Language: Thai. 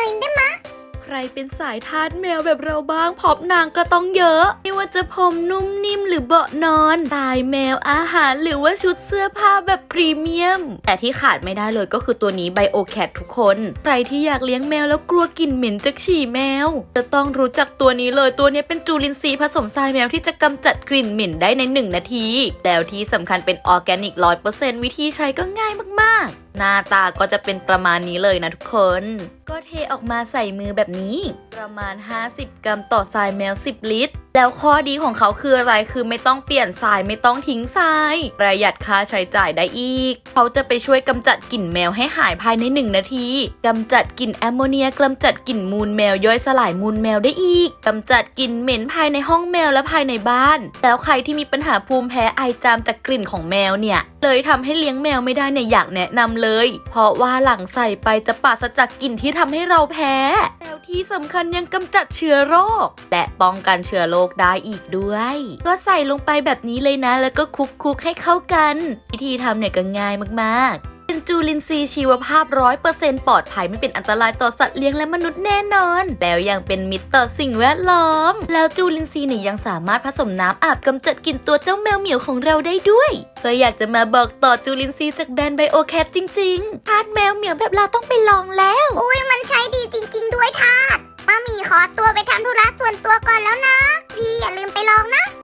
ขอจัดหน่อยได้ไหมะ ใครเป็นสายทาสแมวแบบเราบ้างพอบนางก็ต้องเยอะ ไม่ว่าจะผมนุ่มนิ่มหรือเบาะนอน ตายแมวอาหารหรือว่าชุดเสื้อผ้าแบบพรีเมียม แต่ที่ขาดไม่ได้เลยก็คือตัวนี้ไบโอแคททุกคน ใครที่อยากเลี้ยงแมวแล้วกลัวกลิ่นเหม็นจากฉี่แมว จะต้องรู้จักตัวนี้เลยตัวนี้เป็นจูลินทรีย์ผสมทรายแมวที่จะกำจัดกลิ่นเหม็นได้ในหนึ่งนาที แล้วที่สำคัญเป็นออร์แกนิกร้อยเปอร์เซนต์วิธีใช้ก็ง่ายมากๆ หน้าตาก็จะเป็นประมาณนี้เลยนะทุกคน ก็เทออกมาใส่มือแบบนี้ ประมาณ 50 กรัมต่อทรายแมว 10 ลิตร แล้วข้อดีของเขาคืออะไรคือไม่ต้องเปลี่ยนทรายไม่ต้องทิ้งทราย ประหยัดค่าใช้จ่ายได้อีก เขาจะไปช่วยกำจัดกลิ่นแมวให้หายภายใน 1 นาทีกำจัดกลิ่นแอมโมเนียกำจัดกลิ่นมูลแมวย่อยสลายมูลแมวได้อีกกำจัดกลิ่นเหม็นภายในห้องแมวและภายในบ้าน แล้วใครที่มีปัญหาภูมิแพ้ไอจามจากกลิ่นของแมวเนี่ย เลยทำให้เลี้ยงแมวไม่ได้เนี่ยอยากแนะนำเลย เพราะว่าหลังใส่ไปจะปราศจากกลิ่นที่ทำให้เราแพ้แล้วที่สำคัญยังกำจัดเชื้อโรค และป้องกันเชื้อโรคได้อีกด้วย ก็ใส่ลงไปแบบนี้เลยนะ แล้วก็คลุกๆให้เข้ากัน วิธีทำเนี่ยก็ง่ายมากๆ เป็นจูลินทรีย์ชีวภาพร้อยเปอร์เซ็นต์ปลอดภัยไม่เป็นอันตรายต่อสัตว์เลี้ยงและมนุษย์แน่นอน แล้วยังเป็นมิตรต่อสิ่งแวดล้อม แล้วจูลินทรีย์เนี่ยยังสามารถผสมน้ำอาบกำจัดกลิ่นตัวเจ้าแมวเหมียวของเราได้ด้วยก็อยากจะมาบอกต่อจูลินทรีย์จากแบรนด์ไบโอแคทจริงๆทานแมวเหมียวแบบเราต้องไปลองแล้ว อุ้ยมันใช้ดีจริง ๆ ด้วยทาสมามีขอตัวไปทำธุระส่วนตัวก่อนแล้วนะ พี่อย่าลืมไปลองนะ